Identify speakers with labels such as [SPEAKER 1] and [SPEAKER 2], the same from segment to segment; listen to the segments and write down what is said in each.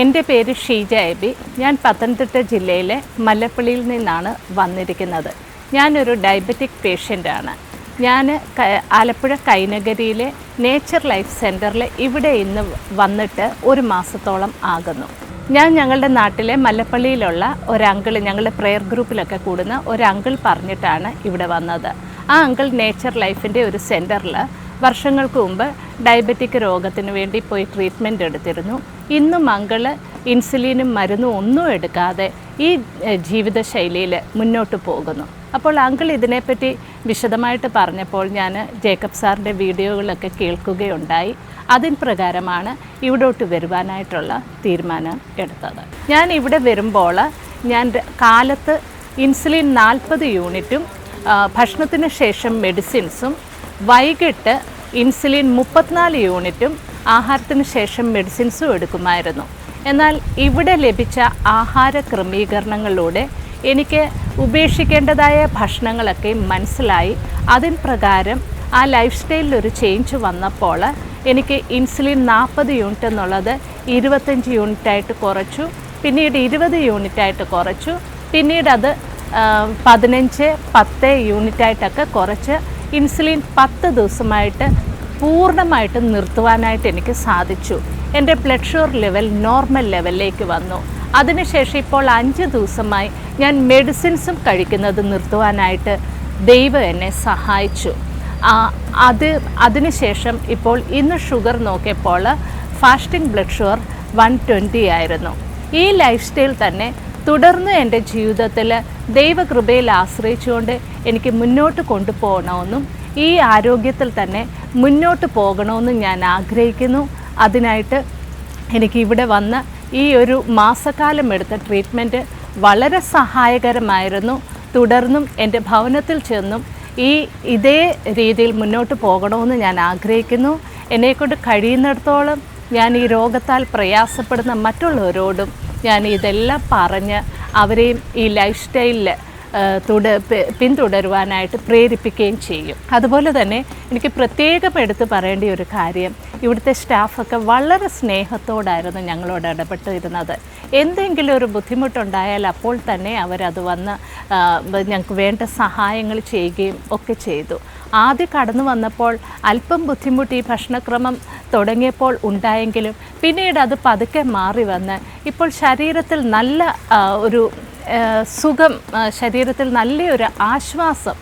[SPEAKER 1] എന്റെ പേര് ഷീജ എബി. ഞാൻ പത്തനംതിട്ട ജില്ലയിലെ മല്ലപ്പള്ളിയിൽ നിന്നാണ് വന്നിരിക്കുന്നത്. ഞാനൊരു ഡയബറ്റിക് പേഷ്യന്റാണ്. ഞാൻ ആലപ്പുഴ കൈനഗരിയിലെ നേച്ചർ ലൈഫ് സെന്ററിൽ ഇവിടെ ഇന്ന് വന്നിട്ട് ഒരു മാസത്തോളം ആകുന്നു. ഞാൻ ഞങ്ങളുടെ നാട്ടിലെ മല്ലപ്പള്ളിയിലുള്ള ഒരു അങ്കിൾ ഞങ്ങളുടെ പ്രെയർ ഗ്രൂപ്പിലൊക്കെ കൂടുന്ന ഒരു അങ്കിൾ പറഞ്ഞിട്ടാണ് ഇവിടെ വന്നത്. ആ അങ്കിൾ നേച്ചർ ലൈഫിന്റെ ഒരു സെന്ററിൽ വർഷങ്ങൾക്ക് മുമ്പ് ഡയബറ്റിക് രോഗത്തിന് വേണ്ടി പോയി ട്രീറ്റ്മെന്റ് എടുത്തിരുന്നു. ഇന്ന് മംഗൾ ഇൻസുലിനും മരുന്നും ഒന്നും എടുക്കാതെ ഈ ജീവിതശൈലിയിൽ മുന്നോട്ട് പോകുന്നു. അപ്പോൾ അങ്കിൾ ഇതിനെപ്പറ്റി വിശദമായിട്ട് പറഞ്ഞപ്പോൾ ഞാൻ ജേക്കബ് സാറിന്റെ വീഡിയോകളൊക്കെ കേൾക്കുകയുണ്ടായി. അതിൻ പ്രകാരമാണ് ഇവിടോട്ട് വരുവാനായിട്ടുള്ള തീരുമാനം എടുത്തത്. ഞാൻ ഇവിടെ വരുമ്പോൾ ഞാൻ കാലത്ത് ഇൻസുലിൻ നാൽപ്പത് യൂണിറ്റും ഭക്ഷണത്തിന് ശേഷം മെഡിസിൻസും വൈകിട്ട് ഇൻസുലിൻ മുപ്പത്തിനാല് യൂണിറ്റും ആഹാരത്തിന് ശേഷം മെഡിസിൻസും എടുക്കുമായിരുന്നു. എന്നാൽ ഇവിടെ ലഭിച്ച ആഹാര ക്രമീകരണങ്ങളിലൂടെ എനിക്ക് ഉപേക്ഷിക്കേണ്ടതായ ഭക്ഷണങ്ങളൊക്കെ മനസ്സിലായി. അതിൻ പ്രകാരം ആ ലൈഫ് സ്റ്റൈലിൽ ഒരു ചേഞ്ച് വന്നപ്പോൾ എനിക്ക് ഇൻസുലിൻ നാൽപ്പത് യൂണിറ്റ് എന്നുള്ളത് ഇരുപത്തഞ്ച് യൂണിറ്റായിട്ട് കുറച്ചു പിന്നീട് ഇരുപത് യൂണിറ്റായിട്ട് കുറച്ചു പിന്നീട് അത് പതിനഞ്ച് പത്ത് യൂണിറ്റായിട്ടൊക്കെ കുറച്ച് ഇൻസുലിൻ പത്ത് ദിവസമായിട്ട് പൂർണമായിട്ട് നിർത്തുവാനായിട്ട് എനിക്ക് സാധിച്ചു. എന്റെ ബ്ലഡ് ഷുഗർ ലെവൽ നോർമൽ ലെവലിലേക്ക് വന്നു. അതിനുശേഷം ഇപ്പോൾ അഞ്ച് ദിവസമായി ഞാൻ മെഡിസിൻസും കഴിക്കുന്നത് നിർത്തുവാനായിട്ട് ദൈവം എന്നെ സഹായിച്ചു. അത് അതിനുശേഷം ഇപ്പോൾ ഇന്ന് ഷുഗർ നോക്കിയപ്പോൾ fasting blood sugar one twenty ആയിരുന്നു. ഈ ലൈഫ് സ്റ്റൈൽ തന്നെ തുടർന്ന് എന്റെ ജീവിതത്തിൽ ദൈവകൃപയിൽ ആശ്രയിച്ചുകൊണ്ട് എനിക്ക് മുന്നോട്ട് കൊണ്ടുപോകണമെന്നും ഈ ആരോഗ്യത്തിൽ തന്നെ മുന്നോട്ട് പോകണമെന്നും ഞാൻ ആഗ്രഹിക്കുന്നു. അതിനായിട്ട് എനിക്ക് ഇവിടെ വന്ന് ഈ ഒരു മാസക്കാലം എടുത്ത ട്രീറ്റ്മെന്റ് വളരെ സഹായകരമായിരുന്നു. തുടർന്നും എന്റെ ഭവനത്തിൽ ചെന്നും ഈ ഇതേ രീതിയിൽ മുന്നോട്ട് പോകണമെന്ന് ഞാൻ ആഗ്രഹിക്കുന്നു. എന്നെക്കൊണ്ട് കഴിയുന്നിടത്തോളം ഞാൻ ഈ രോഗത്താൽ പ്രയാസപ്പെടുന്ന മറ്റുള്ളവരോടും ഞാൻ ഇതെല്ലാം പറഞ്ഞ് അവരെയും ഈ ലൈഫ് സ്റ്റൈലിൽ തുട പിന്തുടരുവാനായിട്ട് പ്രേരിപ്പിക്കുകയും ചെയ്യും. അതുപോലെ തന്നെ എനിക്ക് പ്രത്യേകം എടുത്ത് പറയേണ്ട ഒരു കാര്യം ഇവിടുത്തെ സ്റ്റാഫൊക്കെ വളരെ സ്നേഹത്തോടായിരുന്നു ഞങ്ങളോട് ഇടപെട്ടിരുന്നത്. എന്തെങ്കിലും ഒരു ബുദ്ധിമുട്ടുണ്ടായാൽ അപ്പോൾ തന്നെ അവരത് വന്ന് ഞങ്ങൾക്ക് വേണ്ട സഹായങ്ങൾ ചെയ്യുകയും ഒക്കെ ചെയ്തു. ആദ്യം കടന്നു വന്നപ്പോൾ അല്പം ബുദ്ധിമുട്ട് ഈ ഭക്ഷണക്രമം തുടങ്ങിയപ്പോൾ ഉണ്ടായെങ്കിലും പിന്നീട് അത് പതുക്കെ മാറി വന്ന് ഇപ്പോൾ ശരീരത്തിൽ നല്ല ഒരു സുഖം ശരീരത്തിൽ നല്ലൊരു ആശ്വാസം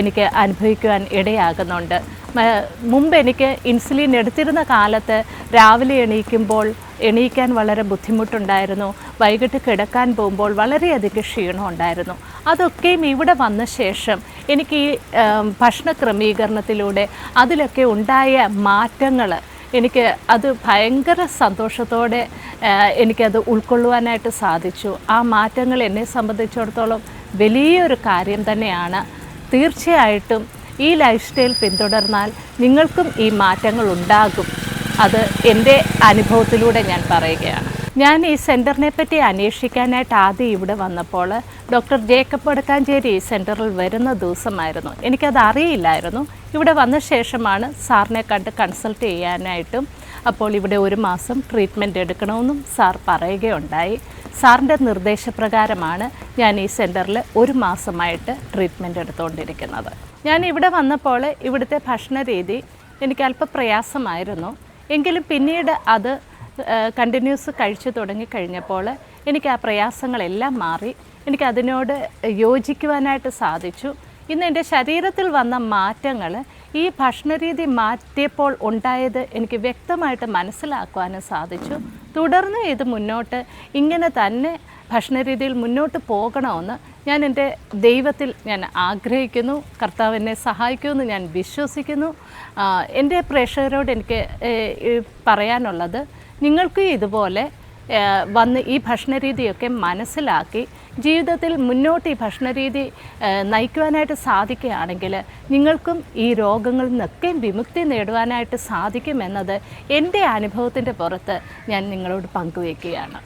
[SPEAKER 1] എനിക്ക് അനുഭവിക്കുവാൻ ഇടയാകുന്നുണ്ട്. മുമ്പ് എനിക്ക് ഇൻസുലിൻ എടുത്തിരുന്ന കാലത്ത് രാവിലെ എണീക്കുമ്പോൾ എണീക്കാൻ വളരെ ബുദ്ധിമുട്ടുണ്ടായിരുന്നു. വൈകിട്ട് കിടക്കാൻ പോകുമ്പോൾ വളരെയധികം ക്ഷീണം ഉണ്ടായിരുന്നു അതൊക്കെയും ഇവിടെ വന്ന ശേഷം എനിക്ക് ഈ ഭക്ഷണ ക്രമീകരണത്തിലൂടെ അതിലൊക്കെ ഉണ്ടായ മാറ്റങ്ങൾ എനിക്ക് അത് ഭയങ്കര സന്തോഷത്തോടെ എനിക്കത് ഉൾക്കൊള്ളുവാനായിട്ട് സാധിച്ചു. ആ മാറ്റങ്ങൾ എന്നെ സംബന്ധിച്ചിടത്തോളം വലിയൊരു കാര്യം തന്നെയാണ്. തീർച്ചയായിട്ടും ഈ ലൈഫ് സ്റ്റൈൽ പിന്തുടർന്നാൽ നിങ്ങൾക്കും ഈ മാറ്റങ്ങൾ ഉണ്ടാകും. അത് എന്റെ അനുഭവത്തിലൂടെ ഞാൻ പറയുകയാണ്. ഞാൻ ഈ സെന്ററിനെ പറ്റി അന്വേഷിക്കാനായിട്ട് ആദ്യം ഇവിടെ വന്നപ്പോൾ ഡോക്ടർ ജേക്കബ് വടക്കാഞ്ചേരി സെന്ററിൽ വരുന്ന ദിവസമായിരുന്നു. എനിക്കത് അറിയില്ലായിരുന്നു. ഇവിടെ വന്ന ശേഷമാണ് സാറിനെ കണ്ട് കൺസൾട്ട് ചെയ്യാനായിട്ടും അപ്പോൾ ഇവിടെ ഒരു മാസം ട്രീറ്റ്മെന്റ് എടുക്കണമെന്നും സാർ പറയുകയുണ്ടായി. സാറിന്റെ നിർദ്ദേശപ്രകാരമാണ് ഞാൻ ഈ സെന്ററിൽ ഒരു മാസമായിട്ട് ട്രീറ്റ്മെന്റ് എടുത്തുകൊണ്ടിരിക്കുന്നത്. ഞാൻ ഇവിടെ വന്നപ്പോൾ ഇവിടുത്തെ ഭക്ഷണ രീതി എനിക്ക് അല്പം പ്രയാസമായിരുന്നു എങ്കിലും പിന്നീട് അത് കണ്ടിന്യൂസ് കഴിച്ചു തുടങ്ങിക്കഴിഞ്ഞപ്പോൾ എനിക്ക് ആ പ്രയാസങ്ങളെല്ലാം മാറി. എനിക്ക് അതിനോട് യോജിക്കുവാനായിട്ട് സാധിച്ചു. ഇന്ന് എന്റെ ശരീരത്തിൽ വന്ന മാറ്റങ്ങൾ ഈ ഭക്ഷണരീതി മാറ്റിയപ്പോൾ ഉണ്ടായത് എനിക്ക് വ്യക്തമായിട്ട് മനസ്സിലാക്കുവാനും സാധിച്ചു. തുടർന്ന് ഇത് മുന്നോട്ട് ഇങ്ങനെ തന്നെ ഭക്ഷണരീതിയിൽ മുന്നോട്ട് പോകണമെന്ന് ഞാൻ എന്റെ ദൈവത്തിൽ ഞാൻ ആഗ്രഹിക്കുന്നു. കർത്താവ് എന്നെ സഹായിക്കുമെന്ന് ഞാൻ വിശ്വസിക്കുന്നു. എന്റെ പ്രേക്ഷകരോട് എനിക്ക് പറയാനുള്ളത് നിങ്ങൾക്ക് ഇതുപോലെ വന്ന് ഈ ഭക്ഷണരീതിയൊക്കെ മനസ്സിലാക്കി ജീവിതത്തിൽ മുന്നോട്ട് ഈ ഭക്ഷണരീതി നയിക്കുവാനായിട്ട് സാധിക്കുകയാണെങ്കിൽ നിങ്ങൾക്കും ഈ രോഗങ്ങളിൽ നിന്നൊക്കെ വിമുക്തി നേടുവാനായിട്ട് സാധിക്കുമെന്നത് എന്റെ അനുഭവത്തിന്റെ പുറത്ത് ഞാൻ നിങ്ങളോട് പങ്കുവയ്ക്കുകയാണ്.